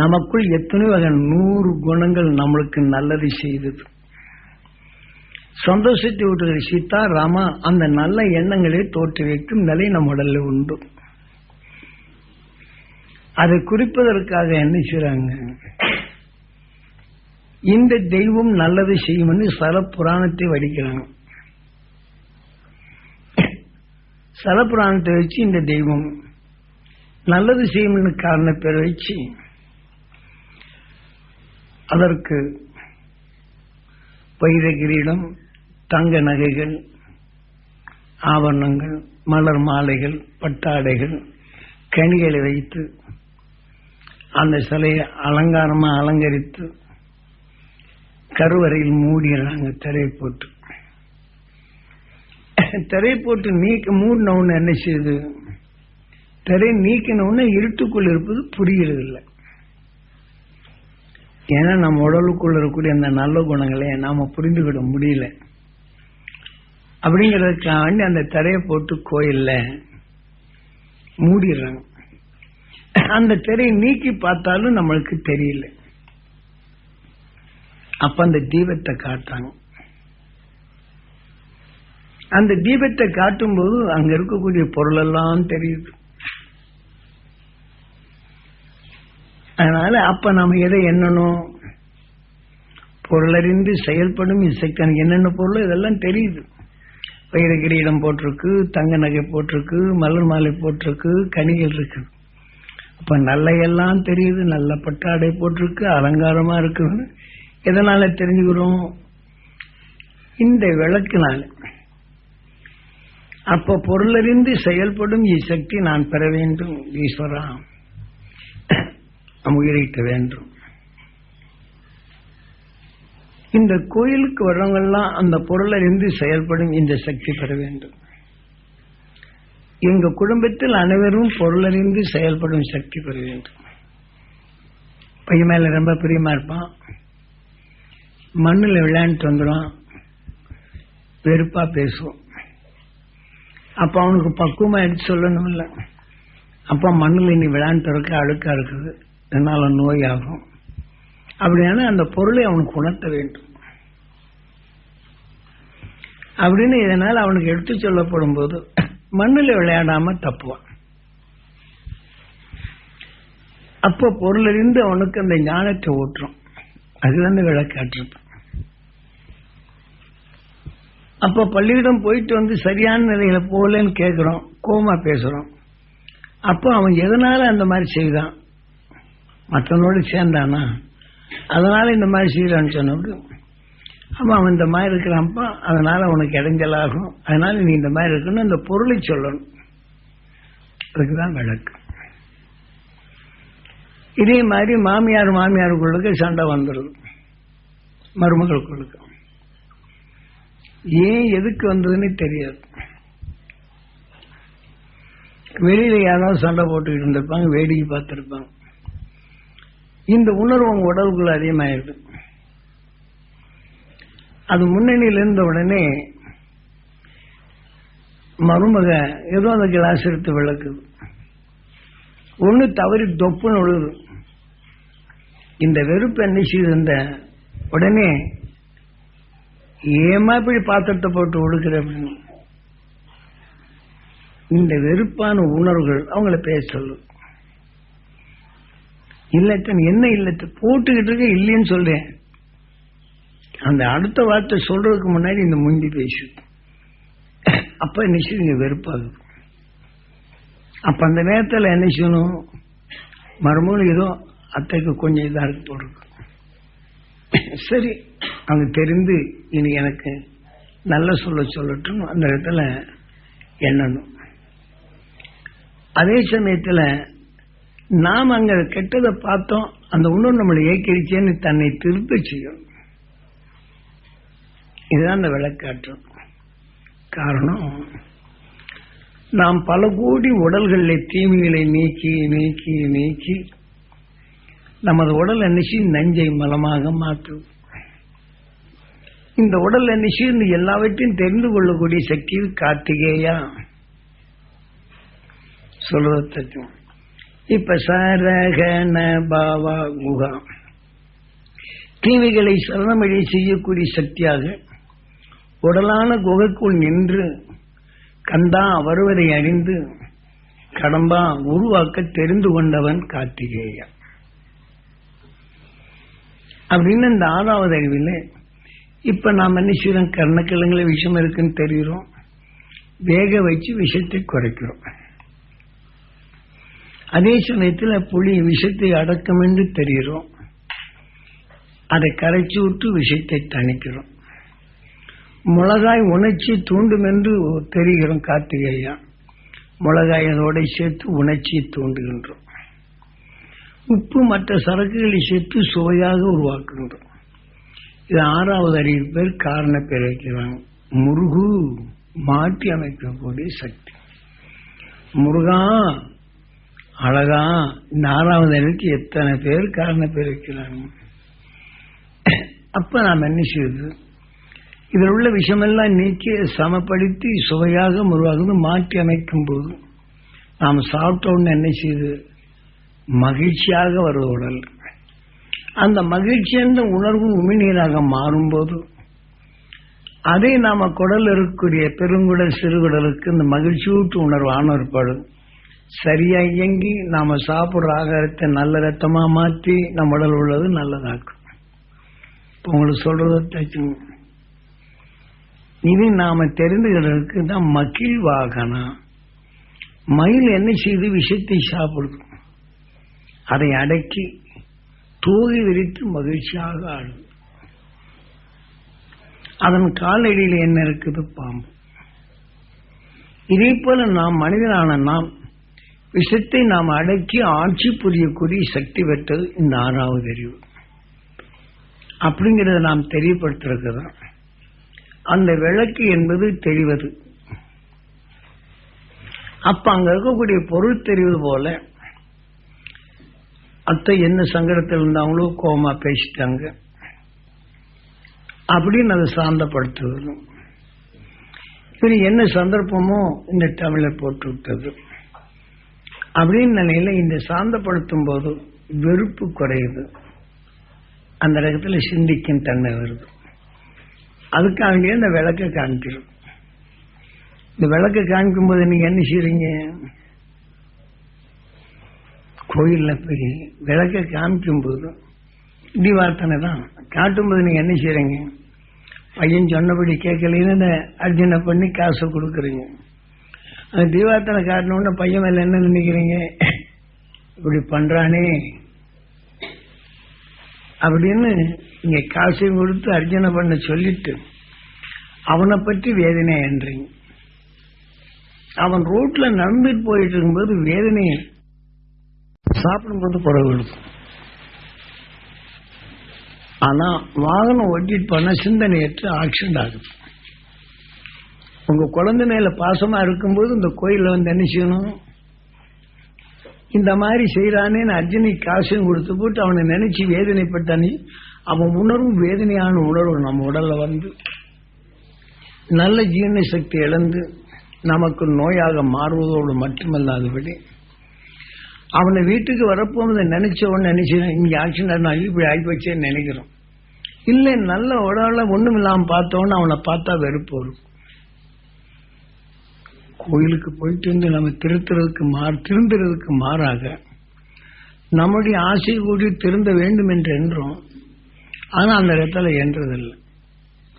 நமக்குள் எத்தனை வகை நூறு குணங்கள் நம்மளுக்கு நல்லது செய்தது. சந்தோஷத்தை விட்டு சீதா ராமா அந்த நல்ல எண்ணங்களை தோற்றுவிக்கும் நிலை நம் உடல்ல உண்டு. அதை குறிப்பதற்காக என்ன செய்றாங்க? இந்த தெய்வம் நல்லது செய்யும்னு சல புராணத்தை வடிக்கிறாங்க. சல புராணத்தை வச்சு இந்த தெய்வம் நல்லது செய்யும்னு காரண பேரை வச்சு அதற்கு வைரகிரீடம் தங்க நகைகள் ஆபரணங்கள் மலர் மாலைகள் பட்டாடைகள் கனிகளை வைத்து அந்த சிலையை அலங்காரமாக அலங்கரித்து கருவறையில் மூடிடுறாங்க திரையை போட்டு. திரையை போட்டு நீக்க மூடின உடனே என்ன செய்யுது? திரை நீக்கின உடனே இருட்டுக்குள் இருப்பது புரிகிறது இல்லை ஏன்னா நம்ம உடலுக்குள்ள இருக்கக்கூடிய அந்த நல்ல குணங்களை நாம புரிந்துவிட முடியல. அப்படிங்கறதுக்காண்டி அந்த திரையை போட்டு கோயில்ல மூடிடுறாங்க. அந்த திரையை நீக்கி பார்த்தாலும் நம்மளுக்கு தெரியல. அப்ப அந்த தீபத்தை காட்டுறாங்க. அந்த தீபத்தை காட்டும் போது அங்க இருக்கக்கூடிய பொருள் எல்லாம் தெரியுது. அதனால அப்ப நம்ம எதை எண்ணணும்? பொருளறிந்து செயல்படும் இசைக்கன் என்னென்ன பொருள் இதெல்லாம் தெரியுது. வைர கிரீடம் போட்டிருக்கு தங்க நகை போட்டிருக்கு மலர் மாலை போட்டிருக்கு கனிகள் இருக்கு. அப்ப நல்ல எல்லாம் தெரியுது நல்ல பட்டாடை போட்டிருக்கு அலங்காரமா இருக்குன்னு எதனால தெரிஞ்சுக்கிறோம்? இந்த விளக்குனால. அப்ப பொருளறிந்து செயல்படும் இசக்தி நான் பெற வேண்டும் ஈஸ்வரா. உயிரிக்க வேண்டும். இந்த கோயிலுக்கு வர்றவங்கெல்லாம் அந்த பொருளறிந்து செயல்படும் இந்த சக்தி பெற வேண்டும். எங்க குடும்பத்தில் அனைவரும் பொருளறிந்து செயல்படும் சக்தி பெற வேண்டும். பையன் மேல ரொம்ப பிரியமா இருப்பான். மண்ணில் விளையாண்டுட்டு வந்துடும் வெறுப்பா பேசுவோம் அப்ப அவனுக்கு பக்குவமா எடுத்து சொல்லணும் இல்லை அப்ப மண்ணில் இன்னைக்கு விளையாண்டு இருக்க அழுக்கா இருக்குது. என்னால் நோய் ஆகும் அப்படின்னா அந்த பொருளை அவனுக்கு உணர்த்த வேண்டும். அப்படின்னு இதனால் அவனுக்கு எடுத்து சொல்லப்படும் போது மண்ணில் விளையாடாம தப்புவான். அப்போ பொருளிலிருந்து அவனுக்கு அந்த ஞானத்தை ஊற்றும் அதுலேருந்து விளக்காட்டுறது அப்ப பள்ளியிடம் போயிட்டு வந்து சரியான நிலையில போகலன்னு கேட்கிறோம் கோமா பேசுறோம். அப்போ அவன் எதனால அந்த மாதிரி செய்தான்? மற்றவனோடு சேர்ந்தானா? அதனால இந்த மாதிரி செய்யறான்னு சொன்னப்படி ஆமா அவன் இந்த மாதிரி இருக்கிறான்ப்பா அதனால உனக்கு இடைஞ்சலாகும். அதனால நீ இந்த மாதிரி இருக்கணும் இந்த பொருளை சொல்லணும். அதுக்குதான் விளக்கு. இதே மாதிரி மாமியார் மாமியாருக்குள்ளுக்கு சண்டை வந்துடுது மருமகளுக்குள்ளுக்கு. ஏன் எதுக்கு வந்ததுன்னு தெரியாது. வெளியில யாராவது சண்டை போட்டுக்கிட்டு இருந்திருப்பாங்க வேடிக்கை பார்த்துருப்பாங்க. இந்த உணர்வு உங்க உடலுக்குள்ள அதிகமாயிருது அது முன்னணியில் இருந்த உடனே மருமக ஏதோ அந்த கிளாஸ் எடுத்து விளக்குது. ஒண்ணு தவறி தொப்புன்னு விழுது. இந்த வெறுப்பு என்ன செய்திருந்த உடனே ஏமா இப்படி பாத்திரத்தை போட்டு ஒடுக்கிற அப்படின்னு. இந்த வெறுப்பான உணர்வுகள் அவங்கள பேச சொல்லும் இல்லட்டம் என்ன இல்லத்த போட்டுக்கிட்டு இருக்க இல்லைன்னு சொல்றேன். அந்த அடுத்த வார்த்தை சொல்றதுக்கு முன்னாடி இந்த முந்தி பேசு. அப்ப என்ன செய்யுங்க வெறுப்பாகுது. அப்ப அந்த நேரத்தில் என்ன செய்யணும்? மறுமூலம் ஏதோ அத்தைக்கு கொஞ்சம் இதாக இருக்கு போட்டிருக்கு சரி அவங்க தெரிந்து இனி எனக்கு நல்ல சொல்ல சொல்லட்டும். அந்த இடத்துல எண்ணணும். அதே சமயத்தில் நாம் அங்க கெட்டதை பார்த்தோம் அந்த உணர்வு நம்மளை ஏக்கிடுச்சேன்னு தன்னை திருத்த செய்யும். இதுதான் அந்த விளக்காற்றம் காரணம் நாம் பல கோடி உடல்களில் தீமைகளை நீக்கி நீக்கி நீக்கி நமது உடல் என்னைச்சு நஞ்சை மலமாக மாற்றும். இந்த உடல் என்னைச்சு இந்த எல்லாவற்றையும் தெரிந்து கொள்ளக்கூடிய சக்தி கார்த்திகேயா. சொல்றதும் இப்ப சரகன பாவா குகா தீமைகளை சரணமழி செய்யக்கூடிய சக்தியாக உடலான குகைக்குள் நின்று கண்டா வருவதை அறிந்து கடம்பா உருவாக்க தெரிந்து கொண்டவன் கார்த்திகேயன். அப்படின்னு இந்த ஆறாவது அறிவில் இப்ப நாம் என்ன செய்யறோம்? கர்ணக்கிழங்குல விஷம் இருக்குன்னு தெரிகிறோம். வேக வச்சு விஷத்தை குறைக்கிறோம். அதே சமயத்தில் புளி விஷத்தை அடக்கம் என்று தெரிகிறோம். அதை கரைச்சி விட்டு விஷத்தை தணிக்கிறோம். மிளகாய் உணர்ச்சி தூண்டும் என்று தெரிகிறோம் கார்த்திகையா. மிளகாய் அதோட சேர்த்து உணர்ச்சியை தூண்டுகின்றோம். உப்பு மற்ற சரக்குகளை சேர்த்து சுவையாக உருவாக்குகின்றோம். இது ஆறாவது அறிவு பேர் காரண பேர் வைக்கிறாங்க. முருகு மாற்றி அமைக்கக்கூடிய சக்தி. முருகா அழகா நாலாவது ஆறாவது அறிவுக்கு எத்தனை பேர் காரண பேர் வைக்கிறாங்க? அப்ப நாம் என்ன செய்வது? இதில் உள்ள விஷமெல்லாம் நீக்கி சமப்படுத்தி சுவையாக உருவாகுது மாற்றி அமைக்கும் போது நாம் சாப்பிட்டோன்னு என்ன செய்து? மகிழ்ச்சியாக வருது உடல். அந்த மகிழ்ச்சி என்ற உணர்வு உமிழ்நீராக மாறும்போது அதை நாம குடல் இருக்கக்கூடிய பெருங்குடல் சிறுகுடலுக்கு இந்த மகிழ்ச்சியூட்டு உணர்வு ஏற்பாடு சரியா இயங்கி நாம சாப்பிடுற ஆகாரத்தை நல்ல ரத்தமா மாற்றி நம்ம உடல் உள்ளது நல்லதாக்கும். இப்போ உங்களுக்கு சொல்றத இது நாம தெரிந்துகிறதுக்கு தான் மகிழ் வாகனம் மயில் என்ன செய்து விஷத்தை சாப்பிடும் அதை அடக்கி தூகி விரித்து மகிழ்ச்சியாக ஆடும். அதன் காலடியில் என்ன இருக்குது பாம்பு. இதே போல நாம் மனிதனான நாம் விஷத்தை நாம் அடக்கி ஆட்சி புரியக்கூடிய சக்தி பெற்றது இந்த ஆறாவது அறிவு. அப்படிங்கிறத நாம் தெரியப்படுத்திருக்கிறோம் அந்த விளக்கு என்பது தெரிவது அப்ப அங்க இருக்கக்கூடிய பொருள் தெரிவது போல அத்தை என்ன சங்கடத்தில் இருந்தாங்களோ கோமா பேசிட்டாங்க. அப்படின்னு அதை சாந்தப்படுத்துவதும். இனி என்ன சந்தர்ப்பமோ இந்த தமிழை போட்டு விட்டது அப்படின்னு நிலையில இந்த சாந்தப்படுத்தும் போது வெறுப்பு குறையுது. அந்த இடத்துல சிந்திக்கும் தன்மை வருது. அதுக்காகவே இந்த விளக்கை காமிக்கிறோம் இந்த விளக்கை காமிக்கும் போது நீங்க என்ன செய்றீங்க? கோயில்ல போய் விளக்கை காமிக்கும் போது தீபார்த்தனை தான். காட்டும்போது நீங்க என்ன செய்றீங்க? பையன் சொன்னபடி கேட்கலன்னு அர்ஜுனை பண்ணி காசு கொடுக்குறீங்க. அது தீபார்த்தனை காட்டணும்னு பையன் மேல என்ன நினைக்கிறீங்க? இப்படி பண்றானே. அப்படின்னு இங்க காசையும் கொடுத்து அர்ஜுனை பண்ண சொல்லிட்டு அவனை பற்றி வேதனை என்றீங்க. அவன் ரோட்ல நடந்துட்டு போயிட்டு இருக்கும்போது வேதனை சாப்பிடும்போது குறை இருக்கும் ஆனா வாகனம் ஓட்டிட்டு போனா சிந்தனையற்று ஆக்சிடென்ட் ஆகுது. உங்க குழந்தை மேல பாசமா இருக்கும்போது இந்த கோயில்ல வந்து என்ன செய்யணும்? இந்த மாதிரி செய்யறானே அர்ஜுனை காசையும் கொடுத்து போட்டு அவனை நினைச்சு வேதனைப்பட்டானே. அவன் உணர்வு வேதனையான உணர்வு நம்ம உடல்ல வந்து. நல்ல ஜீரண சக்தி இழந்து நமக்கு நோயாக மாறுவதோடு மட்டுமல்லாதபடி அவனை வீட்டுக்கு வரப்போகும்போது நினைச்ச உடனே நினைச்சு இங்க ஆக்சிடென்ட் நான் இப்படி ஆகிப்போச்சேன்னு நினைக்கிறோம். இல்லை நல்ல உடல ஒண்ணும் இல்லாம பார்த்தோன்னு அவனை பார்த்தா வெறுப்பு வரும். கோயிலுக்கு போயிட்டு வந்து நம்ம திருத்துறதுக்கு மாறு திருந்துறதுக்கு மாறாக நம்முடைய ஆசை கூடி திருந்த வேண்டும் என்று என்றோம். ஆனா அந்த இடத்துல என்றதில்லை.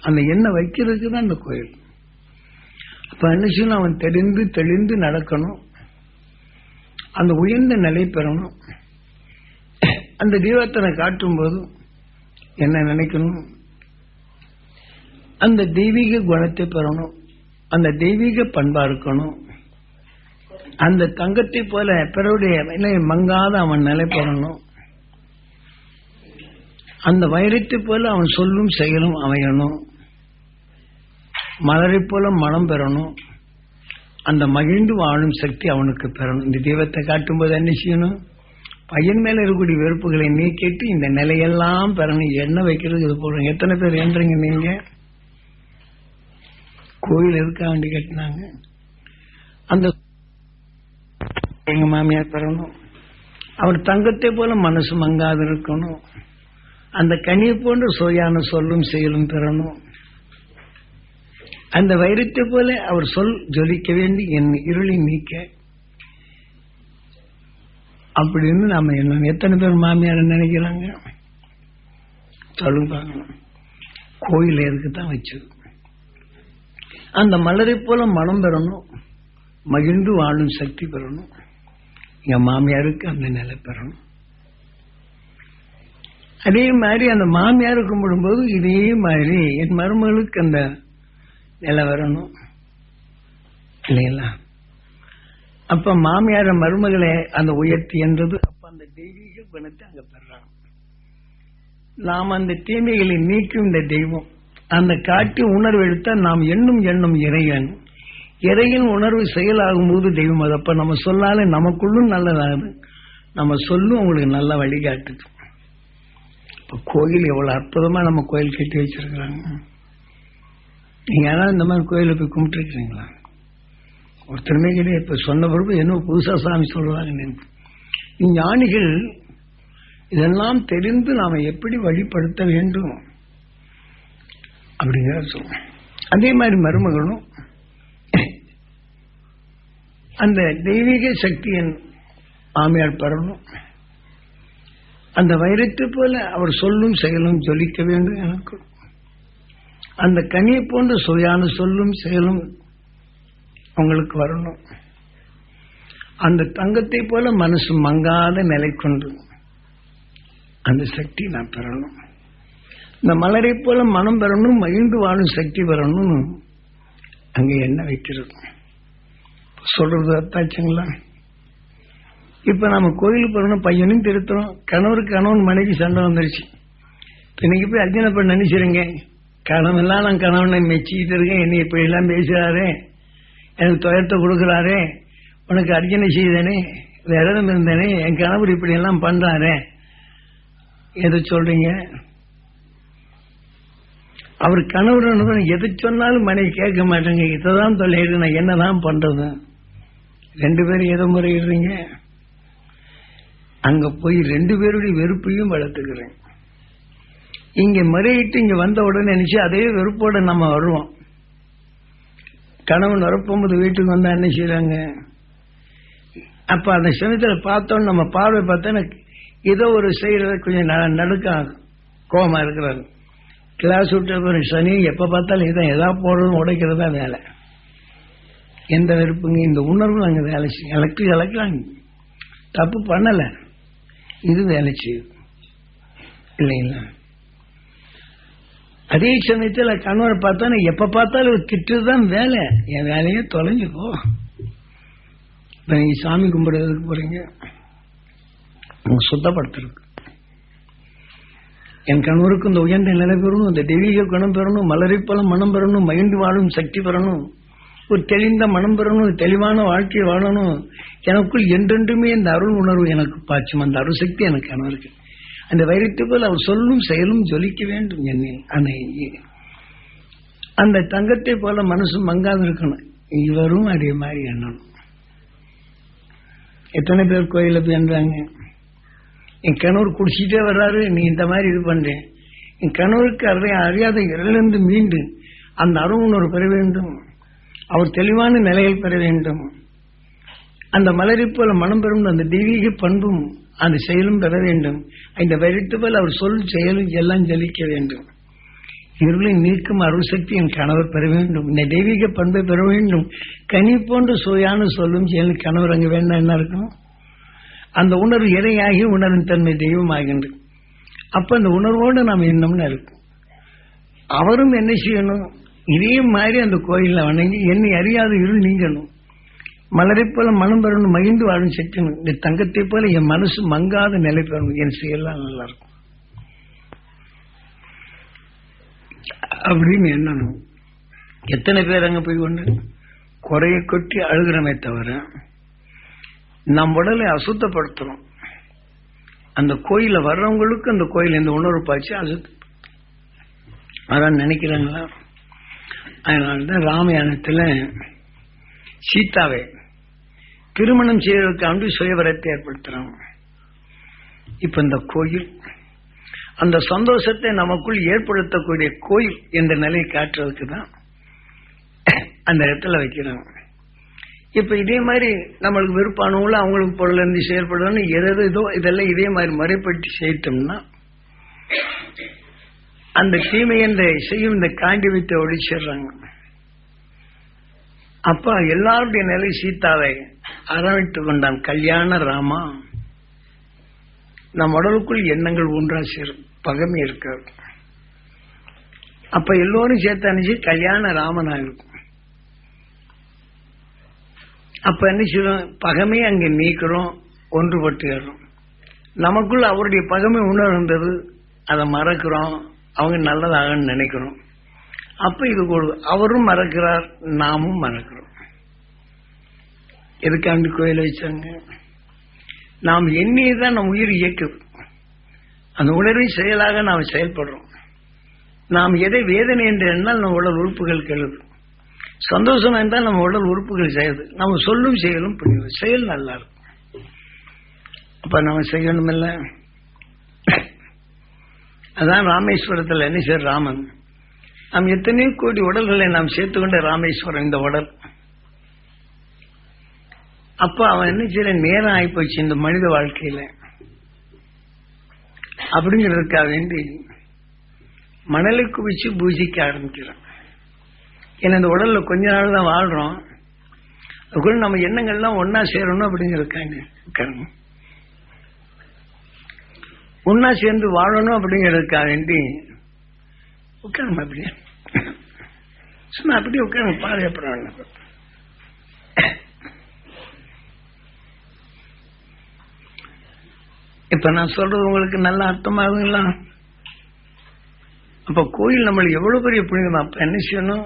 அந்த எண்ணெய் வைக்கிறதுக்கு தான் அந்த கோயில். அப்ப என்ன செய்யணும்? அவன் தெரிந்து தெளிந்து நடக்கணும். அந்த உயர்ந்த நிலை பெறணும். அந்த தீபத்தனை காட்டும் போதும் என்ன நினைக்கணும்? அந்த தெய்வீக குணத்தை பெறணும். அந்த தெய்வீக பண்பா இருக்கணும். அந்த தங்கத்தை போல பிறருடைய நிலை மங்காத அவன் நிலை பெறணும் அந்த வைரத்தை போல அவன் சொல்லும் செயலும் அமையணும். மலரை போல மனம் பெறணும். அந்த மகிழ்ந்து வாழும் சக்தி அவனுக்கு பெறணும். இந்த தெய்வத்தை காட்டும்போது என்ன செய்யணும்? பையன் மேல இருக்கக்கூடிய வெறுப்புகளை நீக்கிட்டு இந்த நிலையெல்லாம் பெறணும். என்ன வைக்கிறது இது போடுறோம் எத்தனை பேர் என்றீங்க நீங்க? கோயில் இருக்க வேண்டி கட்டினாங்க? அந்த எங்க மாமியார் பெறணும் அவர் தங்கத்தை போல மனசு மங்காது இருக்கணும். அந்த கனியை போன்ற சுவையான சொல்லும் செயலும் பெறணும். அந்த வைரத்தை போல அவர் சொல் ஜொலிக்க வேண்டி என் இருளை நீக்க. அப்படின்னு நாம என்ன எத்தனை பேர் மாமியார் நினைக்கிறாங்க? சொல்லுங்க பார்க்கணும் கோயில் எதுக்கு தான் வச்சிருக்கோம் அந்த மலரை போல மனம் பெறணும். மகிழ்ந்து வாழும் சக்தி பெறணும். என் மாமியாருக்கு அந்த நிலை பெறணும். அதே மாதிரி அந்த மாமியார் கும்பிடும்போது இதே மாதிரி என் மருமகளுக்கு அந்த நிலை வரணும். இல்லைங்களா? அப்ப மாமியார மருமகளை அந்த உயர்த்தி என்றது அப்ப அந்த தெய்வீக குணத்தை அங்க பெறாங்க நாம் அந்த தீமைகளை நீக்கும் இந்த தெய்வம். அந்த காட்டி உணர்வு எடுத்தால் நாம் எண்ணும் எண்ணும் இறைவன் இறையின் உணர்வு செயலாகும் போது தெய்வம். அது அப்போ நம்ம சொல்லாலே நமக்குள்ளும் நல்லதாகுது. நம்ம சொல்லும் உங்களுக்கு நல்ல வழிகாட்டுது இப்ப கோயில் எவ்வளவு அற்புதமா நம்ம கோயில் கட்டி வச்சிருக்கிறாங்க. நீங்க யாராவது இந்த மாதிரி கோயில போய் கும்பிட்டுருக்கீங்களா ஒருத்தருமே கிடையாது இப்ப சொன்ன பிறகு என்ன புதுசா சாமி சொல்றாங்க ஞானிகள் இதெல்லாம் தெரிந்து நாம எப்படி வழிபடுத்த வேண்டும்? அப்படிங்கிறத சொல்லுவோம் அதே மாதிரி மருமகளும் அந்த தெய்வீக சக்தியின் ஆமையால் பெறணும் அந்த வைரத்தை போல அவர் சொல்லும் செயலும் ஜொலிக்க வேண்டும் எனக்கு. அந்த கனியை போன்ற சுவையான சொல்லும் செயலும் அவங்களுக்கு வரணும். அந்த தங்கத்தை போல மனசு மங்காத நிலை கொண்டு அந்த சக்தி நான் பெறணும். இந்த மலரை போல மனம் பெறணும் மகிழ்ந்து வாழும் சக்தி பெறணும்னு அங்க என்ன வைக்கிறது சொல்றது அத்தாச்சுங்களா இப்ப நம்ம கோயிலுக்கு போறோம் பையனும் திருத்துறோம். கணவருக்கு கணவன் மனைவி சண்டை வந்துருச்சு. இன்னைக்கு போய் அர்ஜுன பண்ண நினைச்சிருங்க. கணவெல்லாம் நான் கணவனை மெச்சிக்கிட்டு இருக்கேன். என்னை இப்ப எல்லாம் பேசுறாரே. எனக்கு துயரத்தை கொடுக்குறாரே. உனக்கு அர்ஜனை செய்தனே. விரதம் இருந்தனே. என் கணவர் இப்படி எல்லாம் பண்றாரே. எதை சொல்றீங்க? அவர் கணவர் எது சொன்னாலும் மனைவி கேட்க மாட்டேங்க இதைதான் தொல்லையிடு நான் என்னதான் பண்றது? ரெண்டு பேரும் எதை முறையிடுறீங்க. அங்க போய் ரெண்டு பேருடைய வெறுப்பையும் வளர்த்துக்கிறேன். இங்க முறையிட்டு இங்க வந்த உடனே நினைச்சு அதே வெறுப்போட நம்ம வருவோம். கணவன் வரப்போகும்போது வீட்டுக்கு வந்தா என்ன செய்யறாங்க அப்ப அந்த சமயத்துல பார்த்தோன்னு நம்ம பார்வை பார்த்தோன்னா ஏதோ ஒரு செய்யறத கொஞ்சம் நடுக்க கோபமா இருக்கிறாரு. கிளாஸ் விட்ட சனி எப்ப பார்த்தாலும் இதான் எதா போடுறதும் உடைக்கிறதா வேலை. எந்த வெறுப்புங்க? இந்த உணர்வு நாங்கள் வேலை செய்யும். எலக்ட்ரிக் எலக்ட்ரான் தப்பு பண்ணலை. இது வேலை செய்யும். இல்லைங்களா? அதே சமயத்தில் கணவரை பார்த்தா எப்ப பார்த்தாலும் திட்டுதான் வேலை. என் வேலையே தொலைஞ்சுக்கோ. இப்ப நீங்க சாமி கும்பிடுறதுக்கு போறீங்க. சுத்தப்படுத்துறதுக்கு. என் கணவருக்கு இந்த உயர்ந்த நிலை பெறணும் இந்த தெய்வீக குணம் பெறணும் மலரிப்பலம் மனம் பெறணும் மகிழ்ந்து வாழும் சக்தி பெறணும். ஒரு தெளிந்த மனம் பெறணும் தெளிவான வாழ்க்கையை வாழணும். எனக்குள் என்றென்றுமே இந்த அருள் உணர்வு எனக்கு பாய்ச்சும் அந்த அருள் சக்தி எனக்கு கணவருக்கு அந்த வைரத்துக்குள் அவர் சொல்லும் செயலும் ஜொலிக்க வேண்டும் என்னில் அன்னை. அந்த தங்கத்தை போல மனசு மங்காது இருக்கணும். இவரும் அதே மாதிரி எண்ணணும். எத்தனை பேர் கோயில போயின்றாங்க என் கணவர் குடிச்சிட்டே வர்றாரு நீ இந்த மாதிரி இது பண்றேன் என் கணவருக்கு அறிய அறியாத இருந்து மீண்டு அந்த அருணர் பெற வேண்டும். அவர் தெளிவான நிலையில் பெற வேண்டும். அந்த மலரை போல மனம் பெறும் அந்த தெய்வீக பண்பும் அந்த செயலும் பெற வேண்டும். இந்த வெறித்து போல் அவர் சொல் செயலும் எல்லாம் ஜலிக்க வேண்டும். இருளை நீக்கும் அருள் சக்தி என் கணவர் பெற வேண்டும். இந்த தெய்வீக பண்பை பெற வேண்டும். கனி போன்ற சுவையான சொல்லும் செயலும் கணவர் அங்கு வேண்டாம். என்ன இருக்கணும் அந்த உணர்வு இறையாகி உணர்வின் தன்மை தெய்வமாகின்றது. அப்ப அந்த உணர்வோடு நாம் எண்ணம்னு இருக்கும் அவரும் என்ன செய்யணும்? இதே மாதிரி அந்த கோயில்ல வணங்கி என்னை அறியாத இருள் நீங்கணும் மலரை போல மனம் பெறணும் மகிழ்ந்து வாழும் சக்தியணும் இந்த தங்கத்தை போல என் மனசு மங்காத நிலை பெறணும் என் செயலாம் நல்லா இருக்கும் அப்படின்னு எண்ணணும். எத்தனை பேர் அங்க போய் கொண்டு? குறைய கொட்டி அழுகிறமே தவிர நம் உடலை அசுத்தப்படுத்துறோம் அந்த கோயில வர்றவங்களுக்கு அந்த கோயில் இந்த உணர்வு பாய்ச்சி அசுத்த அதான் நினைக்கிறாங்களா அதனால்தான் ராமாயணத்துல சீதாவை திருமணம் செய்வதற்காண்டி சுயவரத்தை ஏற்படுத்துறாங்க. இப்ப இந்த கோயில் அந்த சந்தோஷத்தை நமக்குள் ஏற்படுத்தக்கூடிய கோயில் என்ற நிலையை காட்டுறதுக்கு தான் அந்த இடத்துல வைக்கிறாங்க. இப்ப இதே மாதிரி நம்மளுக்கு விருப்பானவங்களும் அவங்களுக்கு பொருள் இருந்து செயல்படணும் எது இதோ இதெல்லாம் இதே மாதிரி முறைப்பட்டு செய்தோம்னா அந்த தீமை என்ற செய்யும் இந்த காண்டிவித்தை ஒழிச்சிடுறாங்க. அப்ப எல்லாருடைய நிலை சீதாவை அரவணைத்துக் கொண்டான். கல்யாண ராமா நம் உடலுக்குள் எண்ணங்கள் ஒன்றா சேரும் பகமை இருக்காது. அப்ப எல்லோரும் சேர்த்து அனுப்பிச்சு கல்யாண ராமனா இருக்கும் அப்ப என்ன செய்யறோம் பகமே அங்கே நீக்கிறோம் ஒன்றுபட்டுகிறோம் நமக்குள்ள அவருடைய பகமை உணர்ந்தது அதை மறக்கிறோம். அவங்க நல்லதாகன்னு நினைக்கிறோம். அப்ப இது கொடு. அவரும் மறக்கிறார் நாமும் மறக்கிறோம். எதுக்காண்டு கோயில வச்சாங்க? நாம் எண்ணியதான் நம் உயிர் இயக்குது. அந்த உணர்வின் செயலாக நாம் செயல்படுறோம். நாம் எதை வேதனை என்று எண்ணால் நம் உடல் உறுப்புகள் கெழுது சந்தோஷம் இருந்தால் நம்ம உடல் உறுப்புகள் செய்யுது. நம்ம சொல்லும் செயலும் புரியும் செயல் நல்லா இருக்கும். அப்ப நம்ம செய்யணும் இல்ல அதான் ராமேஸ்வரத்தில் என்ன செய்ய ராமன்? நாம் எத்தனையோ கோடி உடல்களை நாம் சேர்த்துக்கொண்ட ராமேஸ்வரம் இந்த உடல். அப்ப அவன் என்ன செய்ய நேரம் ஆயிப்போச்சு இந்த மனித வாழ்க்கையில. அப்படிங்கிறதுக்காக வேண்டி மணலை குவிச்சு பூஜிக்க ஆரம்பிக்கிறான். ஏன்னா இந்த உடல்ல கொஞ்ச நாள் தான் வாழ்றோம். அதுக்குள்ள நம்ம எண்ணங்கள்லாம் ஒன்னா சேரணும் அப்படிங்கிறதுக்காங்க உட்காருங்க ஒன்னா சேர்ந்து வாழணும் அப்படிங்கிறதுக்காக வேண்டி உட்காருமா அப்படியே சும்மா அப்படியே உட்காருங்க பாரு இப்ப நான் சொல்றது உங்களுக்கு நல்ல அர்த்தமாகுங்களா? அப்ப கோயில் நம்மளுக்கு எவ்வளவு பெரிய புனிதம்? அப்ப என்ன செய்யணும்?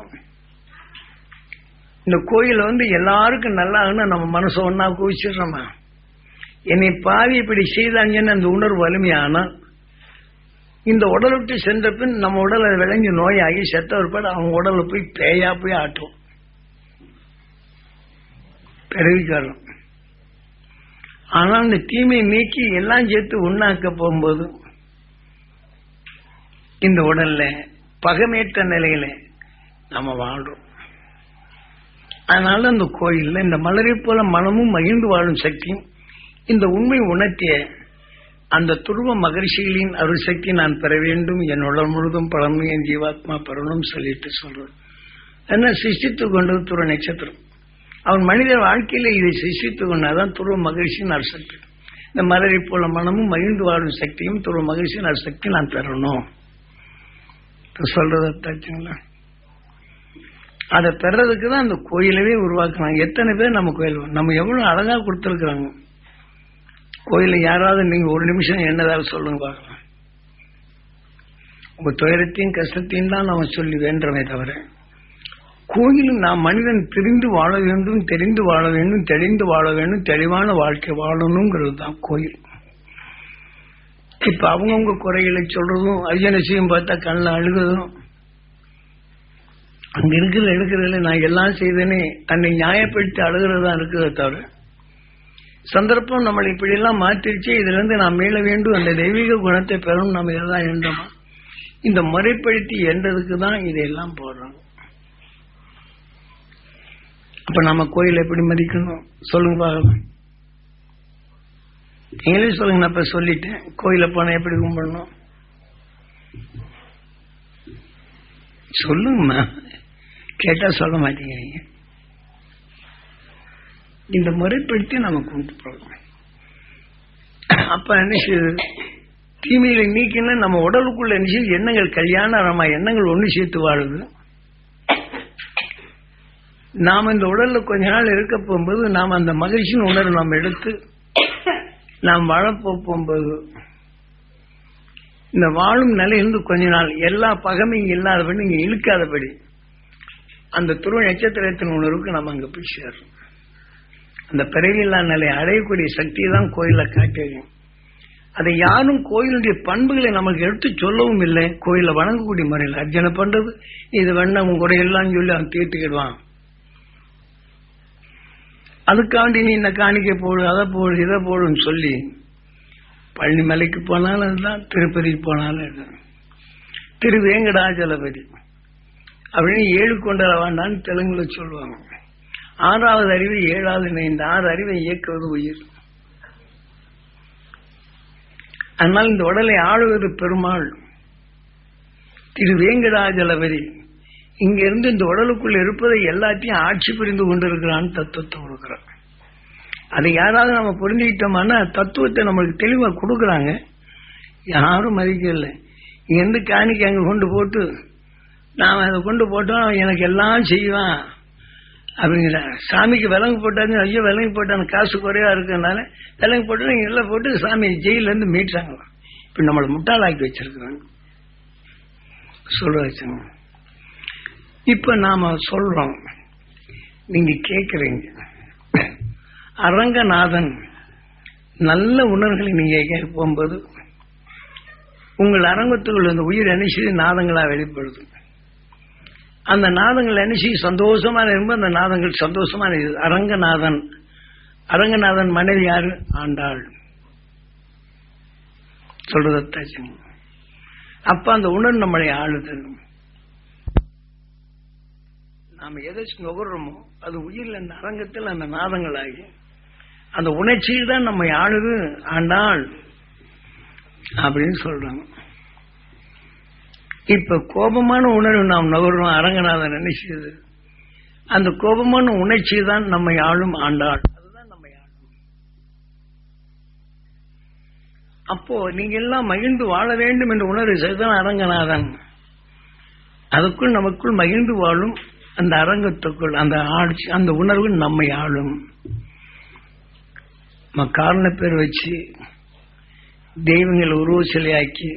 இந்த கோயில் வந்து எல்லாருக்கும் நல்லா நம்ம மனசை ஒன்னா குவிச்சிடுறோமா? என்னை பாவி இப்படி செய்தாங்கன்னு அந்த உணர்வு வலிமையானா? இந்த உடல் விட்டு சென்ற பின் நம்ம உடலை விளைஞ்சு நோயாகி செத்த ஒருபாடு அவங்க உடலை போய் பேயா போய் ஆட்டும் பிறவிக்காரம் ஆனால் இந்த தீமையை நீக்கி எல்லாம் சேர்த்து உண்ணாக்க போகும்போது இந்த உடல்ல பகமேற்ற நிலையில நம்ம வாழ்றோம். அதனால அந்த கோயில்ல இந்த மலரை போல மனமும் மகிழ்ந்து வாழும் சக்தியும் இந்த உண்மை உணர்த்திய அந்த துருவ மகர்ஷிகளின் அருள் சக்தி நான் பெற வேண்டும். என் உடல் முழுதும் பழமும் என் ஜீவாத்மா பெறணும் சொல்லிட்டு சொல்றது என்ன சிஷ்டித்து கொண்டது துருவ நட்சத்திரம். அவன் மனித வாழ்க்கையில இதை சிஷ்டித்து கொண்டாதான் துருவ மகிழ்ச்சியின் அருசக்தி இந்த மலரை போல மனமும் மகிழ்ந்து வாழும் சக்தியும் துருவ மகிழ்ச்சியின் அருசக்தி நான் பெறணும். சொல்றதா அதை பெறதுக்கு தான் அந்த கோயிலவே உருவாக்குறாங்க. எத்தனை பேர் நம்ம கோயில் நம்ம எவ்வளவு அழகா கொடுத்துருக்குறாங்க. கோயில யாராவது நீங்க ஒரு நிமிஷம் என்னதாவது சொல்லுங்க பார்க்கலாம். உங்க துயரத்தையும் கஷ்டத்தையும் தான் நம்ம சொல்லி வேண்டமே தவிர கோயிலும் நான் மனிதன் தெரிந்து வாழ வேண்டும் தெரிந்து வாழ வேண்டும் தெளிந்து வாழ வேண்டும் தெளிவான வாழ்க்கை வாழணுங்கிறது தான் கோயில். இப்ப அவங்கவுங்க குறைகளை சொல்றதும் அர்ஜனசியம் பார்த்தா கண்ணில் அழுகுறதும் அங்க இருக்கிற எடுக்கிறதுல நான் எல்லாம் செய்தேனே தன்னை நியாயப்படுத்தி அழுகிறதா இருக்கிறத தவிர சந்தர்ப்பம் நம்மளை இப்படி எல்லாம் மாற்றிருச்சு இதுல இருந்து நாம் மீள வேண்டும் அந்த தெய்வீக குணத்தை பெறணும் நம்ம இதெல்லாம் எண்டோமா இந்த முறைப்படுத்தி என்றதுக்கு தான் இதையெல்லாம் போடுறோம் அப்ப நம்ம கோயில் எப்படி மதிக்கணும்? சொல்லுங்க பார்க்கலாம் நீங்களே சொல்லுங்க நான் இப்ப சொல்லிட்டேன். கோயில போனா எப்படி கும்பிடணும்? சொல்லுங்கம்மா கேட்டா சொல்ல மாட்டேங்கிறீங்க இந்த முறைப்படுத்தி நம்ம கொண்டு போகணும். அப்ப என்ன செய்யுது? தீமையில நீக்கினா நம்ம உடலுக்குள்ள என்ன எண்ணங்கள் எண்ணங்கள் நம்ம எண்ணங்கள் ஒன்று சேர்த்து வாழுது. நாம் இந்த உடல்ல கொஞ்ச நாள் இருக்க போகும்போது நாம் அந்த மகிழ்ச்சியின் உணர்வு நாம் எடுத்து நாம் வாழப்போ போகும்போது இந்த வாழும் நிலையிலிருந்து கொஞ்ச நாள் எல்லா பகமையும் இல்லாதபடி நீங்க இழுக்காதபடி அந்த துருவ நட்சத்திரத்தின் உணர்வுக்கு நம்ம அங்க போய் சேரும் அந்த பிறவில்லா நிலையை அடையக்கூடிய சக்தி தான் கோயில காட்டுகிறேன் அதை யாரும் கோயிலுடைய பண்புகளை நமக்கு எடுத்து சொல்லவும் இல்லை. கோயில வணங்கக்கூடிய முறையில் அர்ச்சனை பண்றது இது வேணா உங்க குறையெல்லாம் சொல்லி அவன் தீர்த்துக்கிடுவான். அதுக்காண்டி நீ இந்த காணிக்கை போடு அதை போடு இதை போடுன்னு சொல்லி பழனி மலைக்கு போனாலும் அதுதான் திருப்பதிக்கு போனாலும் திருவேங்கடாஜலபதி அப்படின்னு ஏழு கொண்டாட வேண்டான்னு தெலுங்குல சொல்லுவாங்க. ஆறாவது அறிவு ஏழாவது இந்த ஆறு அறிவை இயக்குவது உயிர். அதனால் இந்த உடலை ஆளுவது பெருமாள். திரு வேங்கடாஜலபதி இங்கிருந்து இந்த உடலுக்குள் இருப்பதை எல்லாத்தையும் ஆட்சி புரிந்து கொண்டிருக்கிறான்னு தத்துவத்தை கொடுக்குறான். அதை யாராவது நம்ம புரிஞ்சுக்கிட்டோம்னா தத்துவத்தை நம்மளுக்கு தெளிவாக கொடுக்குறாங்க. யாரும் மதிக்கல இங்கேருந்து காணிக்கு அங்கே கொண்டு போட்டு நாம் அதை கொண்டு போட்டோம் எனக்கு எல்லாம் செய்வான். அப்படிங்கிற சாமிக்கு விலங்கு போட்டாங்க ஐயோ விலங்கு போட்டாங்க காசு குறைவா இருக்கிறதுனால விலங்கு போட்டு நீங்க எல்லாம் போட்டு சாமி ஜெயில இருந்து மீட்டாங்களாம் இப்ப நம்மளை முட்டாளாக்கி வச்சிருக்கிறாங்க சொல்ல வச்சாங்க இப்ப நாம சொல்றோம் நீங்க கேக்குறீங்க. அரங்கநாதன் நல்ல உணர்வுகளை நீங்க கேட்க போகும்போது உங்கள் அரங்கத்துக்குள்ள இந்த உயிர் அணிச்சு நாதங்களா வெளிப்படுது? அந்த நாதங்கள் நினைச்சு சந்தோஷமா இருக்கும் அந்த நாதங்கள் சந்தோஷமா இருக்குது அரங்கநாதன். அரங்கநாதன் மனைவி யாரு? ஆண்டாள். சொல்றதாச்சு அப்ப அந்த உணர்வு நம்மளை ஆளுது. நாம எதை நுகர்றோமோ அது உயிரில் அந்த அரங்கத்தில் அந்த நாதங்கள் ஆகி அந்த உணர்ச்சியில் தான் நம்மை ஆளுது. ஆண்டாள். அப்படின்னு சொல்றாங்க. இப்ப கோபமான உணர்வு நாம் நுகர்றோம் அரங்கநாதன் நினைச்சது அந்த கோபமான உணர்ச்சி தான் நம்மை ஆளும் ஆண்டாள். அதுதான் நம்மை ஆளும். அப்போ நீங்க எல்லாம் மகிழ்ந்து வாழ வேண்டும் என்ற உணர்வு செய்தான் அரங்கநாதன். அதுக்குள் நமக்குள் மகிழ்ந்து வாழும் அந்த அரங்கத்துக்குள் அந்த ஆட்சி அந்த உணர்வு நம்மை ஆளும். காரண பேர் வச்சு தெய்வங்களை உருவ சிலையாக்கி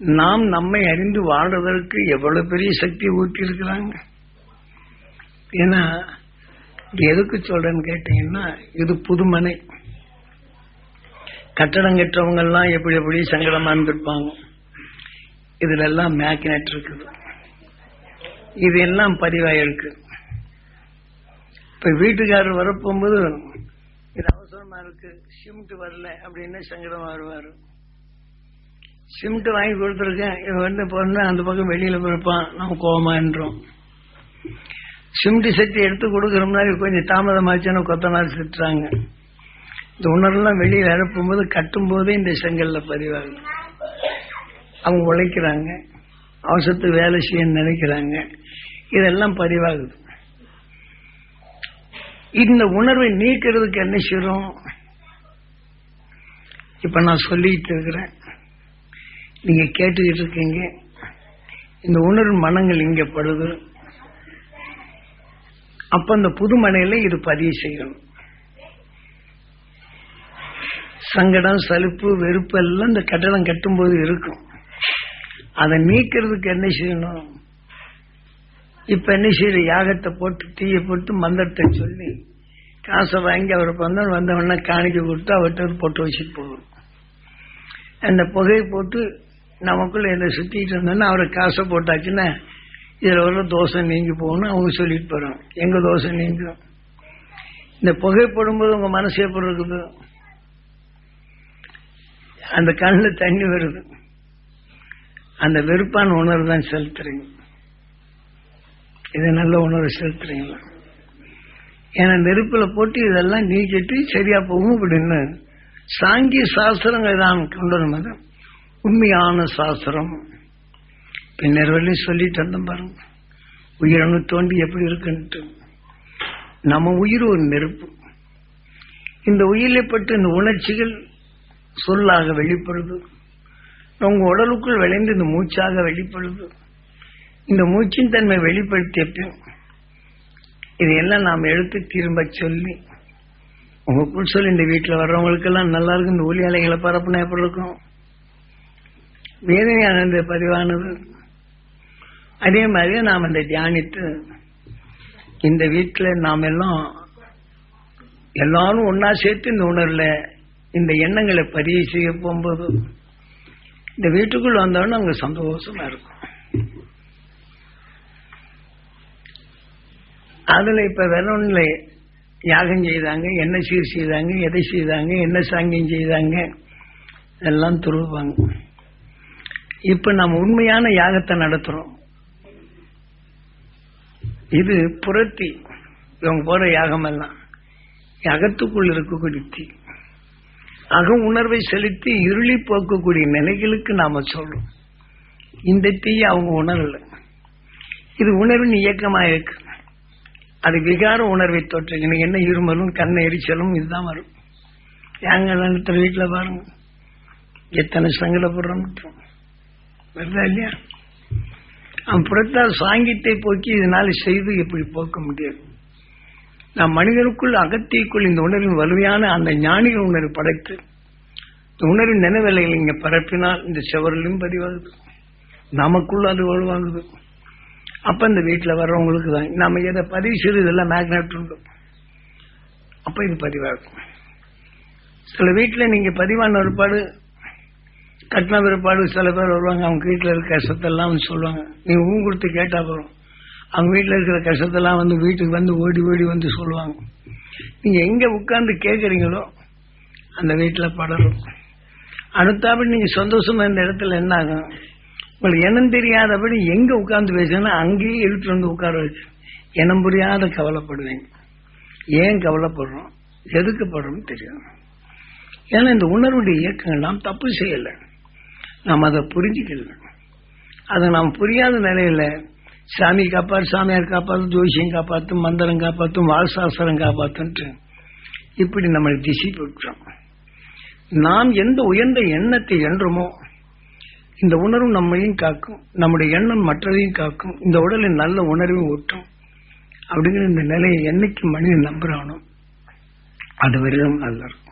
நாம் நம்மை அறிந்து வாழ்றதற்கு எவ்வளவு பெரிய சக்தி ஊட்டி இருக்கிறாங்க ஏன்னா எதுக்கு சொல்றேன்னு கேட்டீங்கன்னா இது புதுமனை. கட்டடம் கட்டுறவங்க எல்லாம் எப்படி எப்படி சங்கடமா இருந்திருப்பாங்க. இதுல எல்லாம் மேக்னெட் இருக்குது. இது எல்லாம் பதிவாயிருக்கு இப்ப வீட்டுக்காரர் வரப்போகும்போது இது அவசரமா இருக்கு சிமெண்ட் வரல அப்படின்னு சங்கடமா வருவாரு. சிமெண்ட் வாங்கி கொடுத்துருக்கேன். இவன் வந்து பொண்ணு அந்த பக்கம் வெளியில போயிருப்பான் நம்ம கோபமா சிமெண்ட் செட்டு எடுத்து கொடுக்குறோம்னா கொஞ்சம் தாமதமாச்சுன்னு கொத்தனார் திட்டுறாங்க இந்த உணர்வெல்லாம் வெளியில் அனுப்பும்போது கட்டும் போதே இந்த செங்கல்ல பதிவாகுது. அவங்க உழைக்கிறாங்க. அவசரத்துக்கு வேலை செய்ய நினைக்கிறாங்க. இதெல்லாம் பதிவாகுது. இந்த உணர்வை நீக்கிறதுக்கு என்ன செய்யறோம் இப்ப நான் சொல்லிட்டு இருக்கிறேன். நீங்க கேட்டுக்கிட்டு இருக்கீங்க. இந்த உணர்வு மனங்கள் இங்க படுது. அப்ப அந்த புது மனையில இது பதிவு செய்யணும். சங்கடம் சலிப்பு வெறுப்பு எல்லாம் இந்த கட்டடம் கட்டும்போது இருக்கும். அதை நீக்கிறதுக்கு என்ன செய்யணும்? இப்ப என்ன செய்யற? யாகத்தை போட்டு தீய போட்டு மந்திரத்தை சொல்லி காசை வாங்கி அவருக்கு வந்தால் வந்தவொடனே காணிக்க கொடுத்து அவர்கிட்ட போட்டு வச்சுட்டு போகும் அந்த புகையை போட்டு நமக்குள்ள என்ன சுத்திட்டு இருந்தோம்னா அவரை காசை போட்டாச்சுன்னா இதுல வர தோசை நீங்கி போகணும் அவங்க சொல்லிட்டு போறாங்க எங்க தோசை நீங்கும்? இந்த புகைப்படும் போது உங்க மனசு எப்படி இருக்குது? அந்த கண்ணில் தண்ணி வருது. அந்த வெறுப்பான உணர்வு தான் செலுத்துறீங்க. இது நல்ல உணர்வு செலுத்துறீங்களா? ஏன்னா நெருப்பில் போட்டு இதெல்லாம் நீக்கிட்டு சரியா போகும் அப்படின்னு சாங்கிய சாஸ்திரங்கள் தான் கொண்டு வந்தது. உண்மையான சாஸ்திரம். பின்னர் வழி சொல்லி தந்தம் பாருங்க. உயிரணு தோண்டி எப்படி இருக்குன்ட்டு. நம்ம உயிர் ஒரு நெருப்பு. இந்த உயிரை இந்த உணர்ச்சிகள் சொல்லாக வெளிப்படுது. உங்க உடலுக்குள் விளைந்து இந்த மூச்சாக வெளிப்படுது. இந்த மூச்சின் தன்மை வெளிப்படுத்திய பின் இதையெல்லாம் நாம் எடுத்து திரும்ப சொல்லி உங்களுக்குள் சொல்லி இந்த வீட்டில் வர்றவங்களுக்கெல்லாம் நல்லா இருக்கு இந்த ஒலி அலைகளை பரப்புனா எப்படி இருக்கும்? வேதனையானது பதிவானது அதே மாதிரி நாம் அந்த தியானித்து இந்த வீட்டில் நாம் எல்லாம் எல்லாரும் ஒன்னா சேர்த்து இந்த உணர்வுல இந்த எண்ணங்களை பதிவு செய்ய போகும்போது இந்த வீட்டுக்குள் வந்தோடனே அங்கே சந்தோஷமா இருக்கும். அதுல இப்ப வேற ஒண்ணுல யாகம் செய்தாங்க என்ன சீர் செய்தாங்க எதை செய்தாங்க என்ன சாங்கியம் செய்தாங்க எல்லாம் துருவாங்க இப்ப நம்ம உண்மையான யாகத்தை நடத்துறோம். இது புரத்தி இவங்க போற யாகம் எல்லாம் அகத்துக்குள் இருக்கக்கூடிய தீ. அக உணர்வை செலுத்தி இருளி போக்கக்கூடிய நிலைகளுக்கு நாம சொல்றோம். இந்த தீயை அவங்க உணரல. இது உணர்வின் இயக்கமா இருக்கு. அது விகார உணர்வை தொற்று எனக்கு என்ன இருமலும் கண் எரிச்சலும் இதுதான் வரும். ஏங்க வீட்டில் பாருங்க. எத்தனை சங்கடப்படுறோம் வருதா இல்லையா? அவன் புறத்தால் சாங்கித்தை போக்கி இதனால செய்து எப்படி போக்க முடியாது. நான் மனிதனுக்குள் அகத்தியக்குள் இந்த உணர்வின் வலிமையான அந்த ஞானிகள் உணர்வு படைத்து இந்த உணர்வின் நினைவலைகள் இங்க பரப்பினால் இந்த செவரிலும் பதிவாகுது. நமக்குள்ள அது வலுவாகுது. அப்ப இந்த வீட்டில் வர்றவங்களுக்கு தான் நம்ம எதை பதிவு செய்து இதெல்லாம் மேக்னெட் உண்டு. அப்ப இது பதிவாகும். சில வீட்டில் நீங்க பதிவான ஒருபாடு கட்டின பிற்பாடு சில பேர் வருவாங்க அவங்க வீட்டில் இருக்க கஷ்டத்தெல்லாம் வந்து சொல்லுவாங்க. நீ ஊன் கொடுத்து கேட்டா போறோம் அவங்க வீட்டில் இருக்கிற கஷ்டத்தெல்லாம் வந்து வீட்டுக்கு வந்து ஓடி ஓடி வந்து சொல்லுவாங்க. நீங்க எங்க உட்கார்ந்து கேட்குறீங்களோ அந்த வீட்டில் படரும். அடுத்தாப்படி நீங்க சந்தோஷமா இந்த இடத்துல என்ன ஆகும்? உங்களுக்கு இனம் தெரியாதபடி எங்க உட்கார்ந்து பேசுனா அங்கேயே இழுத்து வந்து உட்கார வச்சு இனம் புரியாத கவலைப்படுவீங்க. ஏன் கவலைப்படுறோம்? எதுக்கு படுறோம் தெரியும் ஏன்னா இந்த உணர்வுடைய இயக்கங்கள் நாம் தப்பு செய்யலை. நாம் அதை புரிஞ்சுக்கல. அதை நாம் புரியாத நிலையில சாமி காப்பாற்று சாமியார் காப்பாற்று ஜோசியம் காப்பாற்றும் மந்திரம் காப்பாற்றும் வாழ்சாஸ்திரம் காப்பாற்றுன்ட்டு இப்படி நம்மளை திசை பெற்றோம் நாம் எந்த உயர்ந்த எண்ணத்தை என்றுமோ இந்த உணர்வு நம்மையும் காக்கும் நம்முடைய எண்ணம் மற்றதையும் காக்கும் இந்த உடலின் நல்ல உணர்வையும் ஊட்டும். அப்படிங்கிற இந்த நிலையை என்னைக்கு மனிதன் நம்புறானோ அது வரையிலும் நல்லா இருக்கும்.